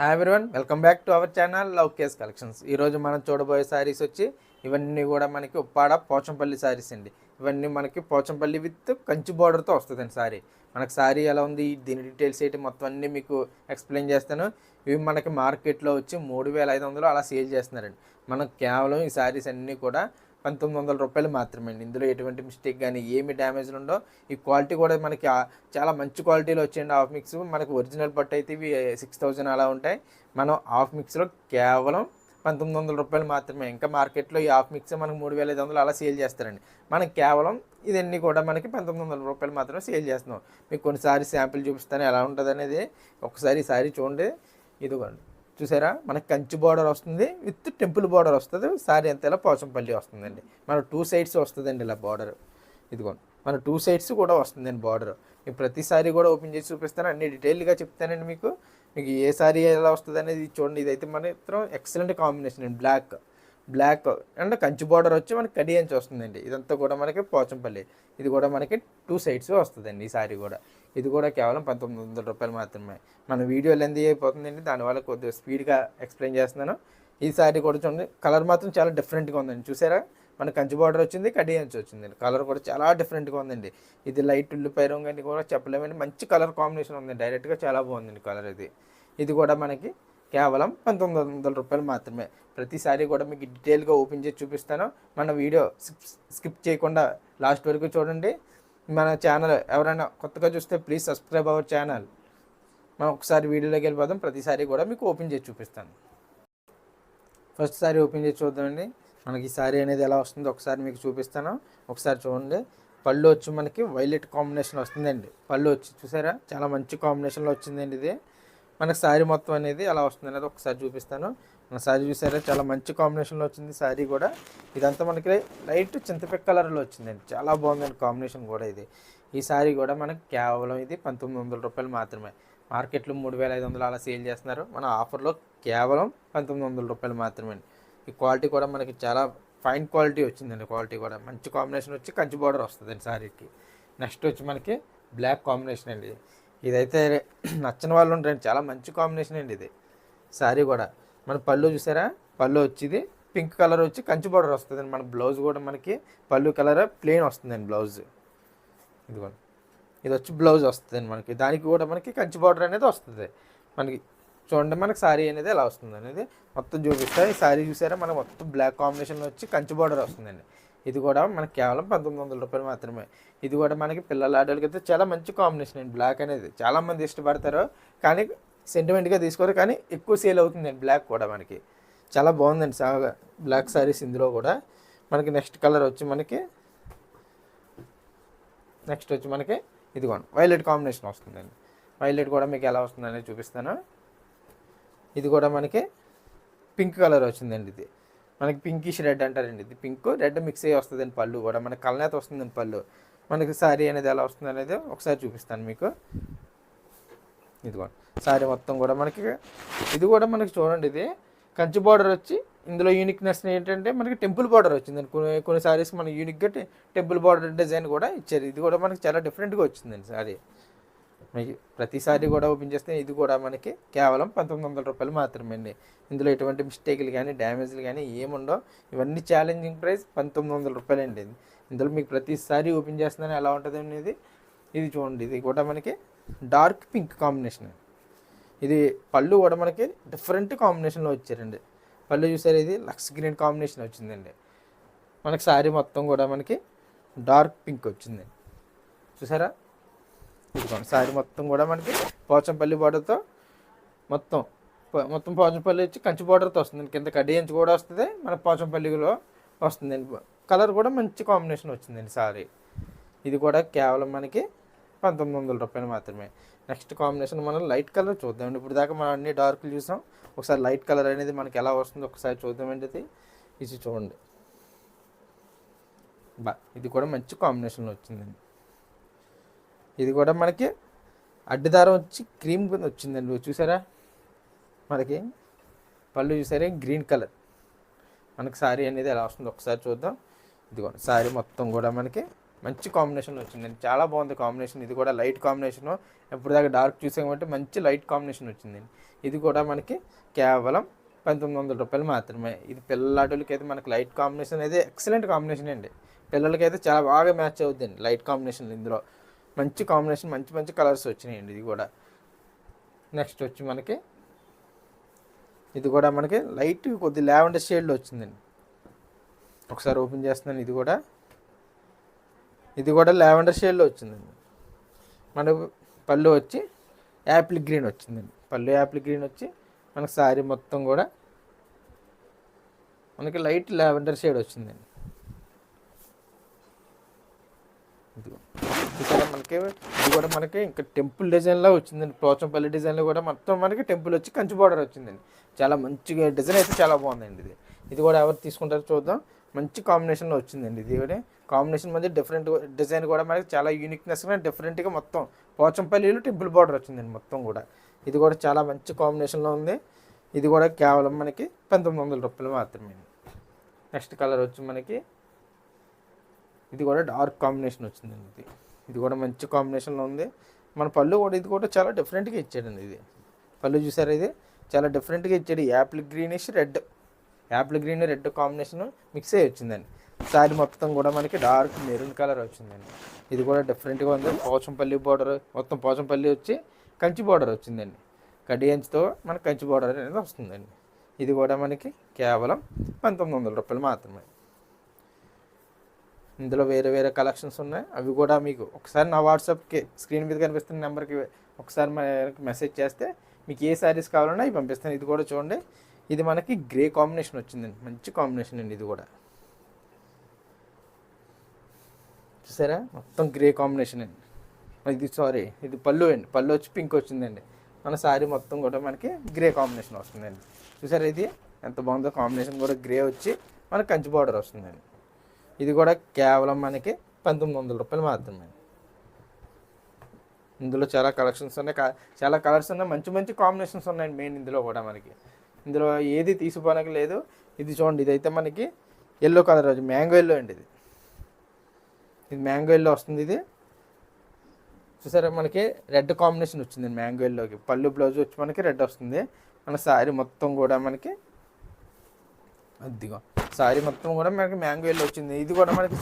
Hi everyone welcome back to our channel love case collections ఈరోజు మనం చూడబోయే శారీస్ వచ్చి ఇవన్నీ కూడా మనకి ఉప్పాడ పోచంపల్లి శారీస్ అండి. ఇవన్నీ మనకి పోచంపల్లి విత్ కంచి బార్డర్తో వస్తుందండి శారీ మనకి శారీ ఎలా ఉంది దీని డీటెయిల్స్ ఏంటి మొత్తం అన్నీ మీకు ఎక్స్ప్లెయిన్ చేస్తాను. ఇవి మనకి మార్కెట్లో వచ్చి మూడు వేల ఐదు వందలు అలా సేల్ చేస్తున్నారండి. మనం కేవలం ఈ శారీస్ అన్నీ కూడా పంతొమ్మిది వందల రూపాయలు మాత్రమే అండి ఇందులో ఎటువంటి మిస్టేక్ కానీ ఏమి డ్యామేజ్లు ఉండో ఈ క్వాలిటీ కూడా మనకి చాలా మంచి క్వాలిటీలో వచ్చేయండి హాఫ్ మిక్స్ మనకు ఒరిజినల్ పట్టు అయితే ఇవి eh, సిక్స్ థౌజండ్ అలా ఉంటాయి. మనం హాఫ్ మిక్స్లో కేవలం పంతొమ్మిది వందల రూపాయలు మాత్రమే. ఇంకా మార్కెట్లో ఈ హాఫ్ మిక్స్ మనకు మూడు వేల ఐదు వందలు అలా సేల్ చేస్తారండి. మనం కేవలం ఇదన్నీ కూడా మనకి పంతొమ్మిది వందల రూపాయలు మాత్రమే సేల్ చేస్తున్నాం. మీకు కొన్నిసారి శాంపిల్ చూపిస్తాను ఎలా ఉంటుంది అనేది ఒకసారి ఈ సారీ చూడండి. ఇదిగోండి. చూసారా? మనకి కంచి బార్డర్ వస్తుంది విత్ టెంపుల్ బార్డర్ వస్తుంది సారీ అంత ఇలా పోచంపల్లి వస్తుందండి. మన టూ సైడ్స్ వస్తుందండి ఇలా బార్డర్ ఇదిగోండి మన టూ సైడ్స్ కూడా వస్తుందండి బార్డర్ మీకు ప్రతిసారి కూడా ఓపెన్ చేసి చూపిస్తాను అన్ని డీటెయిల్గా చెప్తానండి మీకు. మీకు ఏ సారీ ఎలా వస్తుంది అనేది చూడండి. ఇదైతే మన ఇద్దరం ఎక్సలెంట్ కాంబినేషన్ అండి. Black black and Kanchi border వచ్చి మనకి కడియంచి వస్తుందండి. ఇదంతా కూడా మనకి పోచంపల్లి. ఇది కూడా మనకి టూ సైడ్స్ వస్తుందండి ఈ సారీ కూడా. ఇది కూడా కేవలం పంతొమ్మిది వందల రూపాయలు మాత్రమే. మన వీడియో లెంత్ అయిపోతుందండి. దానివల్ల కొద్దిగా స్పీడ్గా ఎక్స్ప్లెయిన్ చేస్తున్నాను. ఈ సారీ కూడా చూడండి. కలర్ మాత్రం చాలా డిఫరెంట్గా ఉందండి. చూసారా? మన కంచి బార్డర్ వచ్చింది కడి అంచి వచ్చిందండి కలర్ కూడా చాలా డిఫరెంట్గా ఉందండి. ఇది లైట్ ఉల్లిపాయ రంగు అని కూడా చెప్పలేమండి. మంచి కలర్ కాంబినేషన్ ఉంది. డైరెక్ట్గా చాలా బాగుందండి కలర్ ఇది. ఇది కూడా మనకి కేవలం పంతొమ్మిది వందల రూపాయలు మాత్రమే. ప్రతిసారి కూడా మీకు డీటెయిల్గా ఓపెన్ చేసి చూపిస్తాను. మన వీడియో స్కిప్ చేయకుండా లాస్ట్ వరకు చూడండి. మన ఛానల్ ఎవరైనా కొత్తగా చూస్తే ప్లీజ్ సబ్స్క్రైబ్ అవర్ ఛానల్ మనం ఒకసారి వీడియోలోకి వెళ్ళిపోదాం. ప్రతిసారి కూడా మీకు ఓపెన్ చేసి చూపిస్తాను. ఫస్ట్ సారి ఓపెన్ చేసి చూద్దామండి. మనకి ఈ సారీ అనేది ఎలా వస్తుందో ఒకసారి మీకు చూపిస్తాను. ఒకసారి చూడండి. పళ్ళు వచ్చి మనకి వైలెట్ కాంబినేషన్ వస్తుందండి. పళ్ళు వచ్చి చూసారా? చాలా మంచి కాంబినేషన్లో వచ్చిందండి ఇది. మనకి శారీ మొత్తం అనేది ఎలా వస్తుంది అనేది ఒకసారి చూపిస్తాను. మన శారీ చూసారా? చాలా మంచి కాంబినేషన్లో వచ్చింది శారీ కూడా. ఇదంతా మనకి లైట్ చింతపిక్క కలర్లో వచ్చిందండి. చాలా బాగుందండి కాంబినేషన్ కూడా ఇది. ఈ శారీ కూడా మనకి కేవలం ఇది పంతొమ్మిది వందల రూపాయలు మాత్రమే. మార్కెట్లో మూడు వేల ఐదు వందలు అలా సేల్ చేస్తున్నారు. మన ఆఫర్లో కేవలం పంతొమ్మిది వందల రూపాయలు మాత్రమే అండి. ఈ క్వాలిటీ కూడా మనకి చాలా ఫైన్ క్వాలిటీ వచ్చిందండి. క్వాలిటీ కూడా మంచి కాంబినేషన్ వచ్చి కంచి బార్డర్ వస్తుందండి శారీకి. నెక్స్ట్ వచ్చి మనకి బ్లాక్ కాంబినేషన్ అండి. ఇదైతే నచ్చిన వాళ్ళు ఉంటారండి చాలా మంచి కాంబినేషన్ అండి ఇది. శారీ కూడా. మన పళ్ళు చూసారా? పళ్ళు వచ్చింది పింక్ కలర్ వచ్చి కంచి బార్డర్ వస్తుందండి. మన బ్లౌజ్ కూడా మనకి పళ్ళు కలర్ ప్లెయిన్ వస్తుందండి బ్లౌజ్ ఇదిగోండి. ఇది వచ్చి బ్లౌజ్ వస్తుందండి మనకి. దానికి కూడా మనకి కంచి బార్డర్ అనేది వస్తుంది. మనకి చూడండి మనకి శారీ అనేది ఎలా వస్తుంది అనేది మొత్తం చూపిస్తా. ఈ శారీ చూసారా? మనకి మొత్తం బ్లాక్ కాంబినేషన్లో వచ్చి కంచి బార్డర్ వస్తుందండి. ఇది కూడా మనకి కేవలం పంతొమ్మిది వందల రూపాయలు మాత్రమే. ఇది కూడా మనకి పిల్లల ఆడవాళ్ళకి అయితే చాలా మంచి కాంబినేషన్ అండి. బ్లాక్ అనేది చాలామంది ఇష్టపడతారు. కానీ సెంటిమెంట్గా తీసుకోరు. కానీ ఎక్కువ సేల్ అవుతుందండి బ్లాక్ కూడా మనకి. చాలా బాగుందండి సాగ. బ్లాక్ శారీస్ ఇందులో కూడా. మనకి నెక్స్ట్ కలర్ వచ్చి మనకి నెక్స్ట్ వచ్చి మనకి ఇదిగోండి వైలెట్ కాంబినేషన్ వస్తుందండి. వైలెట్ కూడా మీకు ఎలా వస్తుందనేది చూపిస్తాను. ఇది కూడా మనకి పింక్ కలర్ వచ్చిందండి ఇది. మనకి పింకిష్ రెడ్ అంటారండి. ఇది పింక్ రెడ్ మిక్స్ అయ్యి వస్తుందండి పళ్ళు కూడా. మనకి కలనేత వస్తుందండి పళ్ళు. మనకి శారీ అనేది ఎలా వస్తుంది అనేది ఒకసారి చూపిస్తాను మీకు. ఇదిగోండి. శారీ మొత్తం కూడా మనకి ఇది కూడా మనకి చూడండి ఇది. కంచి బార్డర్ వచ్చి ఇందులో యూనిక్నెస్ ఏంటంటే మనకి టెంపుల్ బార్డర్ వచ్చిందండి. కొన్ని కొన్ని సారీస్ మనకి యూనిక్గా టెంపుల్ బార్డర్ డిజైన్ కూడా ఇచ్చారు. ఇది కూడా మనకి చాలా డిఫరెంట్గా వచ్చిందండి శారీ ప్రతిసారి కూడా ఓపెన్ చేస్తే ఇది కూడా మనకి కేవలం పంతొమ్మిది వందల రూపాయలు మాత్రమే అండి. ఇందులో ఎటువంటి మిస్టేక్లు కానీ డ్యామేజ్లు కానీ ఏముండో ఇవన్నీ ఛాలెంజింగ్ ప్రైస్ పంతొమ్మిది వందల రూపాయలు అండి ఇందులో మీకు ప్రతిసారి ఓపెన్ చేస్తున్నాను ఎలా ఉంటుంది అనేది ఇది చూడండి. ఇది కూడా మనకి డార్క్ పింక్ కాంబినేషన్ ఇది పళ్ళు కూడా మనకి డిఫరెంట్ కాంబినేషన్లో వచ్చారండి. పళ్ళు చూసారు ఇది? లక్స్ గ్రీన్ కాంబినేషన్ వచ్చిందండి. మనకి శారీ మొత్తం కూడా మనకి డార్క్ పింక్ వచ్చింది. చూసారా? ఇదిగోండి శారీ మొత్తం కూడా మనకి పోచంపల్లి బార్డర్తో మొత్తం మొత్తం పోచంపల్లి వచ్చి కంచి బార్డర్తో వస్తుంది. కింద కడియంచి కూడా వస్తుంది. మన పోచంపల్లిలో వస్తుందండి కలర్ కూడా మంచి కాంబినేషన్ వచ్చిందండి సారీ. ఇది కూడా కేవలం మనకి పంతొమ్మిది వందల రూపాయలు మాత్రమే. నెక్స్ట్ కాంబినేషన్ మనం లైట్ కలర్ చూద్దామండి. ఇప్పుడు దాకా మనం అన్ని డార్క్లు చూసాం. ఒకసారి లైట్ కలర్ అనేది మనకి ఎలా వస్తుందో ఒకసారి చూద్దామండి ఇది ఇది చూడండి. బా ఇది కూడా మంచి కాంబినేషన్లో వచ్చిందండి. ఇది కూడా మనకి అడ్డదారం వచ్చి క్రీమ్ కింద వచ్చిందండి. చూసారా? మనకి పళ్ళు చూసారా? Green colour. మనకి శారీ అనేది ఎలా వస్తుందో ఒకసారి చూద్దాం. ఇదిగోండి శారీ మొత్తం కూడా మనకి మంచి కాంబినేషన్ వచ్చిందండి. చాలా బాగుంది కాంబినేషన్ ఇది కూడా లైట్ కాంబినేషన్ ఎప్పుడు దాకా డార్క్ చూసాం కాబట్టి మంచి లైట్ కాంబినేషన్ వచ్చిందండి. ఇది కూడా మనకి కేవలం పంతొమ్మిది వందల రూపాయలు మాత్రమే. ఇది పిల్లలాటోళ్ళకి అయితే మనకి లైట్ కాంబినేషన్ అయితే ఎక్సలెంట్ కాంబినేషన్ అండి. పిల్లలకి అయితే చాలా బాగా మ్యాచ్ అవుతుందండి లైట్ కాంబినేషన్ ఇందులో. మంచి కాంబినేషన్ మంచి మంచి కలర్స్ వచ్చినాయండి. ఇది కూడా. నెక్స్ట్ వచ్చి మనకి ఇది కూడా మనకి లైట్ కొద్ది లావెండర్ షేడ్లో వచ్చిందండి. ఒకసారి ఓపెన్ చేస్తున్నాను ఇది కూడా. ఇది కూడా లావెండర్ షేడ్లో వచ్చిందండి. మనకు పళ్ళు వచ్చి యాపిల్ గ్రీన్ వచ్చిందండి. పళ్ళు యాపిల్ గ్రీన్ వచ్చి మనకి శారీ మొత్తం కూడా మనకి లైట్ లావెండర్ షేడ్ వచ్చిందండి ఇదిగో ఇక్కడ మనకి ఇది కూడా మనకి ఇంకా టెంపుల్ డిజైన్లో వచ్చిందండి. పోచంపల్లి డిజైన్లో కూడా మొత్తం మనకి టెంపుల్ వచ్చి కంచి బార్డర్ వచ్చిందండి. చాలా మంచిగా డిజైన్ అయితే చాలా బాగుందండి ఇది. ఇది కూడా ఎవరు తీసుకుంటారో చూద్దాం. మంచి కాంబినేషన్లో వచ్చిందండి ఇది కూడా. కాంబినేషన్ మధ్య డిఫరెంట్ డిజైన్ కూడా మనకి చాలా యూనిక్నెస్గా డిఫరెంట్గా మొత్తం పోచంపల్లిలో టెంపుల్ బార్డర్ వచ్చిందండి మొత్తం కూడా. ఇది కూడా చాలా మంచి కాంబినేషన్లో ఉంది. ఇది కూడా కేవలం మనకి పంతొమ్మిది వందల రూపాయలు మాత్రమే. నెక్స్ట్ కలర్ వచ్చి మనకి ఇది కూడా డార్క్ కాంబినేషన్ వచ్చిందండి ఇది. ఇది కూడా మంచి కాంబినేషన్లో ఉంది. మన పళ్ళు కూడా ఇది కూడా చాలా డిఫరెంట్గా ఇచ్చాడండి ఇది. పళ్ళు చూసారా ఇది? చాలా డిఫరెంట్గా ఇచ్చాడు. Apple greenish red. Apple green red combination mix అయ్యి వచ్చిందండి. శారీ మొత్తం కూడా మనకి డార్క్ మెరూన్ కలర్ వచ్చిందండి. ఇది కూడా డిఫరెంట్గా ఉంది. పోచంపల్లి బార్డర్ మొత్తం పోచంపల్లి వచ్చి కంచి బార్డర్ వచ్చిందండి. కడ్డీ మన మనకి కంచి బార్డర్ అనేది వస్తుందండి. ఇది కూడా మనకి కేవలం పంతొమ్మిది వందల రూపాయలు మాత్రమే. ఇందులో వేరే వేరే కలెక్షన్స్ ఉన్నాయి. అవి కూడా మీకు ఒకసారి నా వాట్సాప్కి స్క్రీన్ మీద కనిపిస్తున్న నెంబర్కి ఒకసారి మెసేజ్ చేస్తే మీకు ఏ శారీస్ కావాలన్నా అవి పంపిస్తాను. ఇది కూడా చూడండి. ఇది మనకి గ్రే కాంబినేషన్ వచ్చిందండి. మంచి కాంబినేషన్ అండి ఇది కూడా. చూసారా? మొత్తం గ్రే కాంబినేషన్ అండి. ఇది సారీ ఇది పళ్ళు అండి. పళ్ళు వచ్చి పింక్ వచ్చిందండి. మన శారీ మొత్తం కూడా మనకి గ్రే కాంబినేషన్ వస్తుందండి. చూసారా ఇది? ఎంత బాగుందో కాంబినేషన్ కూడా గ్రే వచ్చి మనకి కంచి బార్డర్ వస్తుందండి. ఇది కూడా కేవలం మనకి పంతొమ్మిది వందల రూపాయలు మాత్రమే. ఇందులో చాలా కలెక్షన్స్ ఉన్నాయి. చాలా కలర్స్ ఉన్నాయి. మంచి మంచి కాంబినేషన్స్ ఉన్నాయి మెయిన్ ఇందులో కూడా మనకి. ఇందులో ఏది తీసుకోవడానికి లేదు. ఇది చూడండి ఇదైతే మనకి ఎల్లో కలర్ రోజు మ్యాంగో ఎల్లో అండి ఇది. ఇది మ్యాంగో ఎల్లో వస్తుంది ఇది. చూసారా మనకి రెడ్ కాంబినేషన్ వచ్చింది మ్యాంగో ఎల్లోకి. పళ్ళు బ్లౌజ్ వచ్చి మనకి రెడ్ వస్తుంది. మన శారీ మొత్తం కూడా మనకి అద్దిగా శారీ మొత్తం కూడా మనకి మ్యాంగో ఎల్లో వచ్చింది. ఇది కూడా మనకి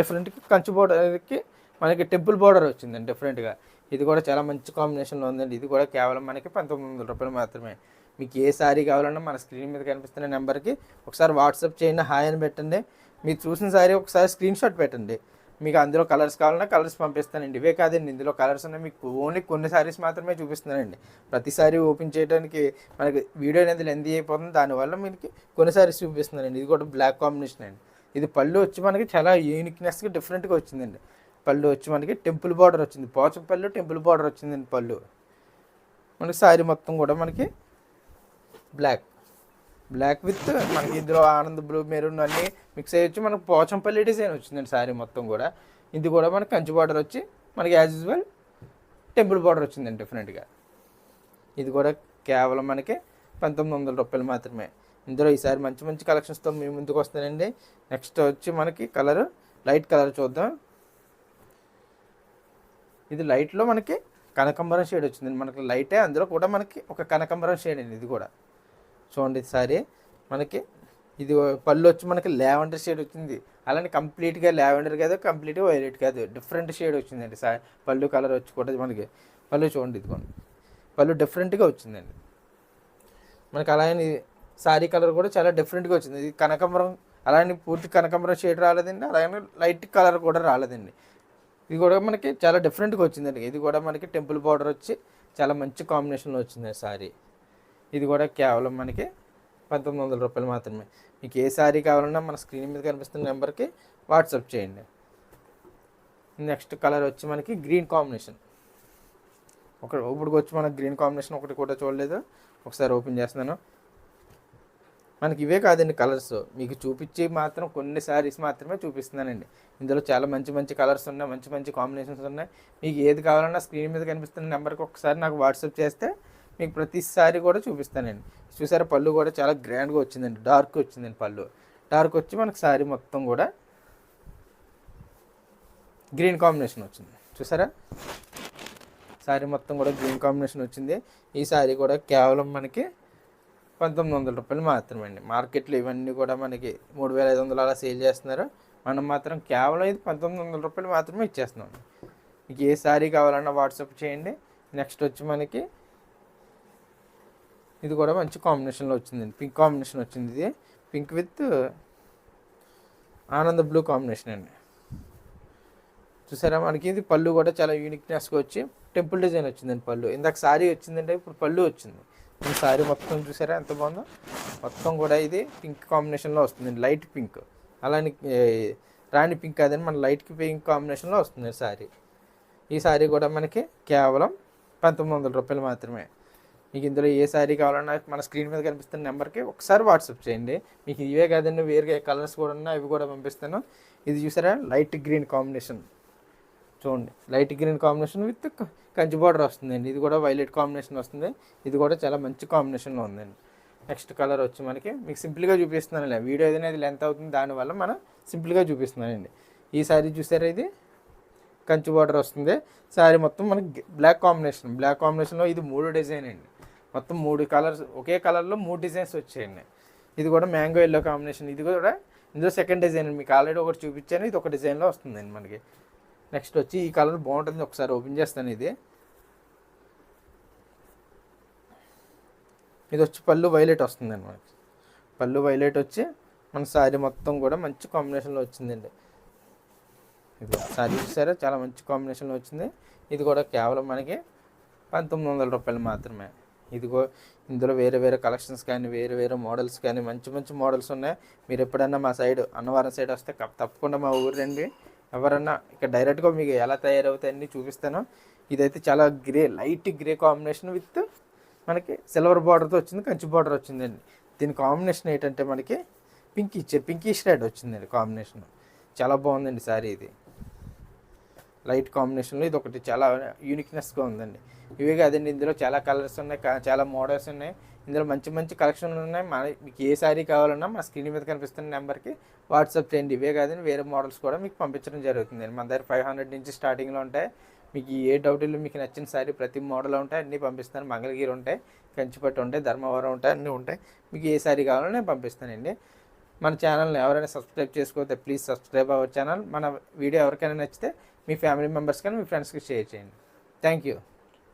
డిఫరెంట్ కంచు బోర్డర్కి మనకి టెంపుల్ బోర్డర్ వచ్చిందండి డిఫరెంట్గా ఇది కూడా చాలా మంచి కాంబినేషన్లో ఉందండి. ఇది కూడా కేవలం మనకి పంతొమ్మిది వందల రూపాయలు మాత్రమే. మీకు ఏ శారీ కావాలన్నా మన స్క్రీన్ మీద కనిపిస్తున్న నెంబర్కి ఒకసారి వాట్సాప్ చేయండి హాయ్ అని పెట్టండి. మీరు చూసిన శారీ ఒకసారి స్క్రీన్ షాట్ పెట్టండి. మీకు అందులో కలర్స్ కావాలన్నా కలర్స్ పంపిస్తానండి. ఇవే కాదండి ఇందులో కలర్స్ ఉన్నాయి. మీకు ఓన్లీ కొన్ని సారీస్ మాత్రమే చూపిస్తున్నానండి. ప్రతిసారి ఓపెన్ చేయడానికి మనకి వీడియో అనేది లెందీ అయిపోతుంది. దానివల్ల మీకు కొన్ని సారీస్ చూపిస్తున్నానండి. ఇది కూడా బ్లాక్ కాంబినేషన్ అండి. ఇది పళ్ళు వచ్చి మనకి చాలా యూనిక్నెస్గా డిఫరెంట్గా వచ్చిందండి. పళ్ళు వచ్చి మనకి టెంపుల్ బార్డర్ వచ్చింది. పోచం పళ్ళు టెంపుల్ బార్డర్ వచ్చిందండి పళ్ళు. మనకి సారీ మొత్తం కూడా మనకి బ్లాక్. బ్లాక్ విత్ మనకి ఇందులో ఆనంద్ బ్లూ మెరూన్ అన్నీ మిక్స్ అయ్యొచ్చు. మనకు పోచంపల్లి డిజైన్ వచ్చిందండి శారీ మొత్తం కూడా. ఇది కూడా మనకి కంచి బార్డర్ వచ్చి మనకి యాజ్ యూజువల్ టెంపుల్ బార్డర్ వచ్చిందండి డిఫరెంట్గా ఇది కూడా కేవలం మనకి పంతొమ్మిది వందల రూపాయలు మాత్రమే. ఇందులో ఈసారి మంచి మంచి కలెక్షన్స్తో మేము ముందుకు వస్తానండి. నెక్స్ట్ వచ్చి మనకి కలర్ లైట్ కలర్ చూద్దాం. ఇది లైట్లో మనకి కనకంబరం షేడ్ వచ్చిందండి. మనకి లైటే అందులో కూడా మనకి ఒక కనకంబరం షేడ్ అండి ఇది కూడా. చూడండి సారీ మనకి ఇది పళ్ళు వచ్చి మనకి లావెండర్ షేడ్ వచ్చింది. అలానే కంప్లీట్గా లావెండర్ కాదు కంప్లీట్గా వైలెట్ కాదు. డిఫరెంట్ షేడ్ వచ్చిందండి సా పళ్ళు కలర్ వచ్చి కూడా మనకి పళ్ళు చూడండి ఇదిగోండి. పళ్ళు డిఫరెంట్గా వచ్చిందండి. మనకి అలానే సారీ కలర్ కూడా చాలా డిఫరెంట్గా వచ్చింది. ఇది కనకాంబరం అలానే పూర్తి కనకాంబరం షేడ్ రాలేదండి. అలాగే లైట్ కలర్ కూడా రాలేదండి. ఇది కూడా మనకి చాలా డిఫరెంట్గా వచ్చిందండి. ఇది కూడా మనకి టెంపుల్ బార్డర్ వచ్చి చాలా మంచి కాంబినేషన్లో వచ్చింది సారీ. ఇది కూడా కేవలం మనకి పంతొమ్మిది వందల రూపాయలు మాత్రమే. మీకు ఏ శారీ కావాలన్నా మన స్క్రీన్ మీద కనిపిస్తున్న నెంబర్కి వాట్సాప్ చేయండి. నెక్స్ట్ కలర్ వచ్చి మనకి గ్రీన్ కాంబినేషన్. ఒక ఇప్పుడు వచ్చి మనకి గ్రీన్ కాంబినేషన్ ఒకటి కూడా చూడలేదు. ఒకసారి ఓపెన్ చేస్తున్నాను. మనకి ఇవే కాదండి కలర్స్. మీకు చూపించి మాత్రం కొన్ని శారీస్ మాత్రమే చూపిస్తున్నానండి. ఇందులో చాలా మంచి మంచి కలర్స్ ఉన్నాయి మంచి మంచి కాంబినేషన్స్ ఉన్నాయి. మీకు ఏది కావాలన్నా స్క్రీన్ మీద కనిపిస్తున్న నెంబర్కి ఒకసారి నాకు వాట్సాప్ చేస్తే మీకు ప్రతిసారి కూడా చూపిస్తానండి. చూసారా పళ్ళు కూడా చాలా గ్రాండ్గా వచ్చిందండి. డార్క్ వచ్చిందండి పళ్ళు. డార్క్ వచ్చి మనకి శారీ మొత్తం కూడా గ్రీన్ కాంబినేషన్ వచ్చింది. చూసారా? శారీ మొత్తం కూడా గ్రీన్ కాంబినేషన్ వచ్చింది. ఈ శారీ కూడా కేవలం మనకి పంతొమ్మిది వందల రూపాయలు మాత్రమే అండి మార్కెట్లో ఇవన్నీ కూడా మనకి మూడు వేల ఐదు వందలు అలా సేల్ చేస్తున్నారు. మనం మాత్రం కేవలం ఇది పంతొమ్మిది వందల రూపాయలు మాత్రమే ఇచ్చేస్తున్నాం. మీకు ఏ శారీ కావాలన్నా వాట్సాప్ చేయండి. నెక్స్ట్ వచ్చి మనకి ఇది కూడా మంచి కాంబినేషన్లో వచ్చిందండి. పింక్ కాంబినేషన్ వచ్చింది ఇది. Pink with Ananda blue combination అండి. చూసారా మనకి ఇది పళ్ళు కూడా చాలా యూనిక్నెస్గా వచ్చి టెంపుల్ డిజైన్ వచ్చిందండి పళ్ళు. ఇందాక శారీ వచ్చిందంటే ఇప్పుడు పళ్ళు వచ్చింది. ఈ సారీ మొత్తం చూసారా ఎంత బాగుందో? మొత్తం కూడా ఇది పింక్ కాంబినేషన్లో వస్తుందండి. Light pink. అలానే రాణి పింక్ కాదండి మన లైట్ పింక్ కాంబినేషన్లో వస్తుంది సారీ. ఈ సారీ కూడా మనకి కేవలం పంతొమ్మిది వందల రూపాయలు మాత్రమే. మీకు ఇందులో ఏ శారీ కావాలన్నా మన స్క్రీన్ మీద కనిపిస్తున్న నెంబర్కి ఒకసారి వాట్సాప్ చేయండి. మీకు ఇవే కాదండి వేరే కలర్స్ కూడా ఉన్నా అవి కూడా పంపిస్తాను. ఇది చూసారా? Light green combination. చూడండి. Light green combination with Kanchi border వస్తుందండి. ఇది కూడా వైలెట్ కాంబినేషన్ వస్తుంది. ఇది కూడా చాలా మంచి కాంబినేషన్లో ఉందండి. నెక్స్ట్ కలర్ వచ్చి మనకి మీకు సింపుల్గా చూపిస్తున్నాను వీడియో ఏదైనా ఇది లెంత్ అవుతుంది దానివల్ల మనం సింపుల్గా చూపిస్తున్నానండి. ఈ సారీ చూసారా ఇది? కంచి బార్డర్ వస్తుంది. శారీ మొత్తం మనకి బ్లాక్ కాంబినేషన్. బ్లాక్ కాంబినేషన్లో ఇది మూడు డిజైన్ అండి. మొత్తం మూడు కలర్స్ ఒకే కలర్లో మూడు డిజైన్స్ వచ్చాయండి. ఇది కూడా మ్యాంగో ఎల్లో కాంబినేషన్. ఇది కూడా ఇందులో సెకండ్ డిజైన్ మీకు ఆల్రెడీ ఒకటి చూపించాను. ఇది ఒక డిజైన్లో వస్తుందండి మనకి. నెక్స్ట్ వచ్చి ఈ కలర్ బాగుంటుంది. ఒకసారి ఓపెన్ చేస్తాను ఇది. ఇది వచ్చి పళ్ళు వైలెట్ వస్తుందండి మనకి. పళ్ళు వైలెట్ వచ్చి మన శారీ మొత్తం కూడా మంచి కాంబినేషన్లో వచ్చిందండి. ఇది శారీ చూసారా? చాలా మంచి కాంబినేషన్లో వచ్చింది. ఇది కూడా కేవలం మనకి పంతొమ్మిది వందల రూపాయలు మాత్రమే. ఇదిగో ఇందులో వేరే వేరే కలెక్షన్స్ కానీ వేరే వేరే మోడల్స్ కానీ మంచి మంచి మోడల్స్ ఉన్నాయి. మీరు ఎప్పుడన్నా మా సైడ్ అన్నవరం సైడ్ వస్తే తప్పకుండా మా ఊరు రండి. ఎవరన్నా ఇక్కడ డైరెక్ట్గా మీకు ఎలా తయారవుతాయి అన్నీ చూపిస్తాను. ఇదైతే చాలా grey light grey combination with మనకి సిల్వర్ బార్డర్తో వచ్చింది కంచి బార్డర్ వచ్చిందండి. దీని కాంబినేషన్ ఏంటంటే మనకి పింక్ ఇచ్చే పింకిష్ రెడ్ వచ్చిందండి కాంబినేషన్ చాలా బాగుందండి సారీ ఇది. లైట్ కాంబినేషన్లో ఇది ఒకటి చాలా యూనిక్నెస్గా ఉందండి. ఇవే కాదండి. ఇందులో చాలా కలర్స్ ఉన్నాయి. చాలా మోడల్స్ ఉన్నాయి. ఇందులో మంచి మంచి కలెక్షన్లు ఉన్నాయి. మన మీకు ఏ శారీ కావాలన్నా మా స్క్రీన్ మీద కనిపిస్తున్న నెంబర్కి వాట్సాప్ చేయండి. ఇవే కాదండి వేరే మోడల్స్ కూడా మీకు పంపించడం జరుగుతుంది మన దగ్గర ఫైవ్ హండ్రెడ్ నుంచి స్టార్టింగ్లో ఉంటాయి. మీకు ఏ డౌట్లు మీకు నచ్చిన శారీ ప్రతి మోడల్ ఉంటాయి. అన్నీ పంపిస్తాను. మంగళగిరి ఉంటాయి కంచిపట్టు ఉంటాయి ధర్మవరం ఉంటాయి అన్నీ ఉంటాయి. మీకు ఏ శారీ కావాలో నేను పంపిస్తానండి. మన ఛానల్ని ఎవరైనా సబ్స్క్రైబ్ చేసుకోతే ప్లీజ్ సబ్స్క్రైబ్ అవర్ ఛానల్ మన వీడియో ఎవరికైనా నచ్చితే మీ ఫ్యామిలీ మెంబర్స్ కానీ మీ ఫ్రెండ్స్కి షేర్ చేయండి. Thank you